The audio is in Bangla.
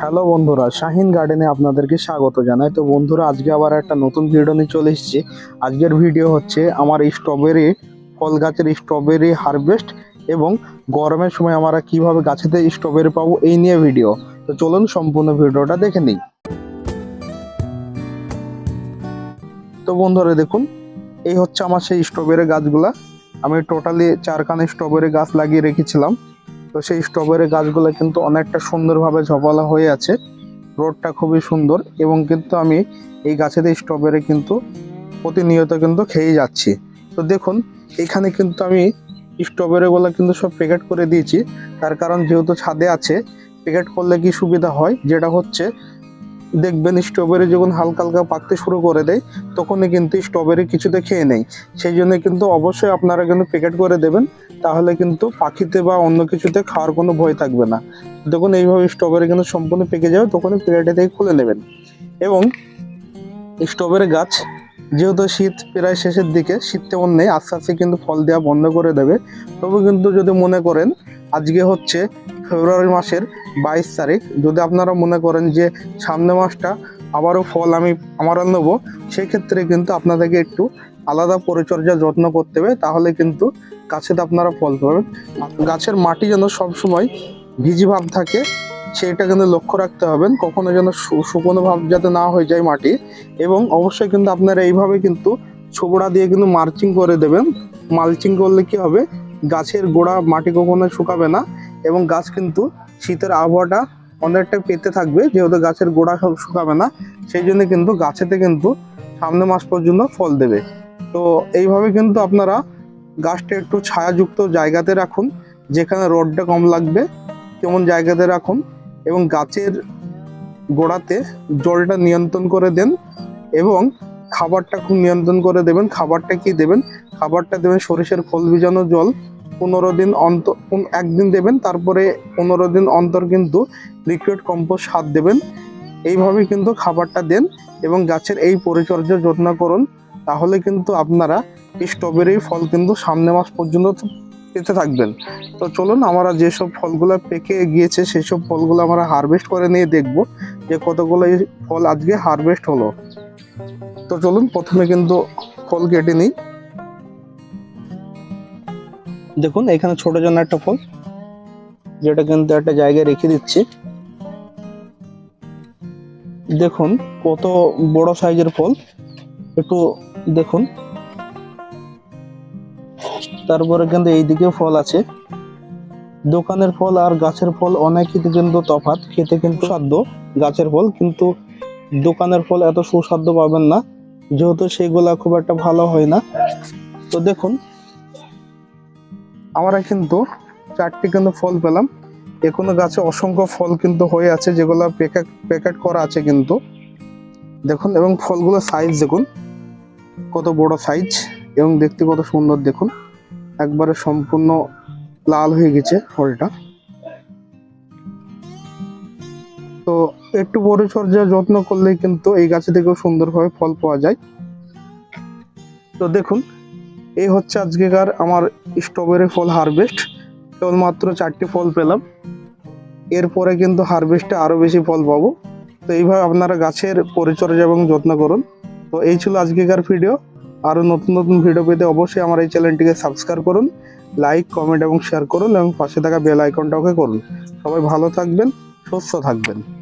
হ্যালো বন্ধুরা, শাহিন গার্ডেনে আপনাদেরকে স্বাগত জানাই। তো বন্ধুরা, আজকে আবার একটা নতুন ভিডিও নিয়ে চলে এসেছি। আজকের ভিডিও হচ্ছে আমার স্ট্রবেরি ফল গাছের স্ট্রবেরি হারভেস্ট এবং গরমের সময় আমরা কীভাবে গাছেতে স্ট্রবেরি পাবো এই নিয়ে ভিডিও তো চলুন সম্পূর্ণ ভিডিওটা দেখে নিই। তো বন্ধুরা, দেখুন, এই হচ্ছে আমার সেই স্ট্রবেরি গাছগুলা। আমি টোটালি চারখানে স্ট্রবেরি গাছ লাগিয়ে রেখেছিলাম। তো সেই স্ট্রবেরি গাছগুলো কিন্তু অনেকটা সুন্দরভাবে ঝপালা হয়ে আছে। রোডটা খুবই সুন্দর এবং কিন্তু আমি এই গাছেতে স্ট্রবেরি কিন্তু প্রতিনিয়ত কিন্তু খেয়ে যাচ্ছি। তো দেখুন, এখানে কিন্তু আমি স্ট্রবেরিগুলো কিন্তু সব প্যাকেট করে দিয়েছি। তার কারণ যেহেতু ছাদে আছে, প্যাকেট করলে কি সুবিধা হয়? যেটা হচ্ছে, দেখবেন স্ট্রবেরি যখন হালকা হালকা পাকতে শুরু করে দেয়, তখনই কিন্তু স্ট্রবেরি কিছুতে খেয়ে নেই সেই জন্য কিন্তু অবশ্যই আপনারা কিন্তু প্যাকেট করে দেবেন। তাহলে কিন্তু পাখিতে বা অন্য কিছুতে খাওয়ার কোনো ভয় থাকবে না। দেখুন, এইভাবে স্ট্রবেরি কিন্তু সম্পূর্ণ পেকে যাবে তখন প্যাকেটে থেকে খুলে নেবেন। এবং স্ট্রবেরি গাছ, যেহেতু শীত প্রায় শেষের দিকে, শীত তেমন নেই, আস্তে আস্তে কিন্তু ফল দেওয়া বন্ধ করে দেবে। তবে কিন্তু যদি মনে করেন, আজকে হচ্ছে ফেব্রুয়ারি মাসের বাইশ তারিখ, যদি আপনারা মনে করেন যে সামনে মাসটা আবারও ফল আমি আমার নেব, সেক্ষেত্রে কিন্তু আপনাদেরকে একটু আলাদা পরিচর্যা যত্ন করতে হবে, তাহলে কিন্তু গাছেতে আপনারা ফল পাবেন। গাছের মাটি যেন সবসময় ভিজি ভাব থাকে, সেটা কিন্তু লক্ষ্য রাখতে হবেন। কখনো যেন শুকনো ভাব যাতে না হয়ে যায় মাটি। এবং অবশ্যই কিন্তু আপনারা এইভাবে কিন্তু ছোবড়া দিয়ে কিন্তু মার্চিং করে দেবেন। মালচিং করলে কি হবে? গাছের গোড়া মাটি কখনো শুকাবে না এবং গাছ কিন্তু শীতের আবহাওয়াটা অনেকটা পেতে থাকবে, যেহেতু গাছের গোড়া সব শুকাবে না। সেই জন্য কিন্তু গাছেতে কিন্তু সামনে মাস পর্যন্ত ফল দেবে। তো এইভাবে কিন্তু আপনারা গাছটা একটু ছায়াযুক্ত জায়গাতে রাখুন, যেখানে রোদটা কম লাগবে, তেমন জায়গাতে রাখুন এবং গাছের গোড়াতে জলটা নিয়ন্ত্রণ করে দেন এবং খাবারটা খুব নিয়ন্ত্রণ করে দেবেন। খাবারটা কি দেবেন? খাবারটা দেবেন সরিষার খোল ভিজানো জল। পনেরো দিন অন্তর একদিন দেবেন, তারপরে পনেরো দিন অন্তর কিন্তু লিকুইড কম্পোস্ট সার দেবেন। এইভাবে কিন্তু খাবারটা দেন এবং গাছের এই পরিচর্যা যত্ন করুন। তাহলে কিন্তু আপনারা স্ট্রবেরি ফল কিন্তু সামনে মাস পর্যন্ত পেতে থাকবেন। তো চলুন আমরা যেসব ফলগুলো পেকে গিয়েছে সেই সব ফলগুলো আমরা হারভেস্ট করে নিয়ে দেখব যে কতগুলো ফল আজকে হারভেস্ট হলো। তো চলুন প্রথমে কিন্তু ফল কেটে নিই। দেখুন, এখানে ছোট জন্য একটা ফল, যেটা কিন্তু একটা জায়গায় রেখে দিচ্ছি। দেখুন, কত বড় সাইজের ফল। একটু দেখুন। তারপরে কিন্তু এইদিকে ফল আছে। দোকানের ফল আর গাছের ফল অনেকই কিন্তু তফাৎ। খেতে কিন্তু সাধ্য গাছের ফল, কিন্তু দোকানের ফল এত সুস্বাদু পাবেন না। যেহেতু সেগুলা খুব একটা ভালো হয় না। তো দেখুন, আমরা কিন্তু চারটি কিন্তু ফল পেলাম। এখনও গাছে অসংখ্য ফল কিন্তু হয়ে আছে, যেগুলো প্যাকেট প্যাকেট করা আছে কিন্তু। দেখুন, এবং ফলগুলো সাইজ দেখুন। কত বড় সাইজ এবং দেখতে কত সুন্দর, দেখুন। একবারে সম্পূর্ণ লাল হয়ে গেছে ফলটা। তো একটু পরিচর্যা যত্ন করলেই কিন্তু এই গাছে থেকেও সুন্দরভাবে ফল পাওয়া যায়। তো দেখুন, এই হচ্ছে আজকেকার আমার স্ট্রবেরি ফল হারভেস্ট। কেবলমাত্র চারটি ফল পেলাম। এরপরে কিন্তু হারভেস্টে আরও বেশি ফল পাবো। তো এইভাবে আপনারা গাছের পরিচর্যা এবং যত্ন করুন। তো এই ছিল আজকেকার ভিডিও। আরও নতুন নতুন ভিডিও পেতে অবশ্যই আমার এই চ্যানেলটিকে সাবস্ক্রাইব করুন লাইক কমেন্ট এবং শেয়ার করুন এবং পাশে থাকা বেল আইকনটাকে করুন। সবাই ভালো থাকবেন, সুস্থ থাকবেন।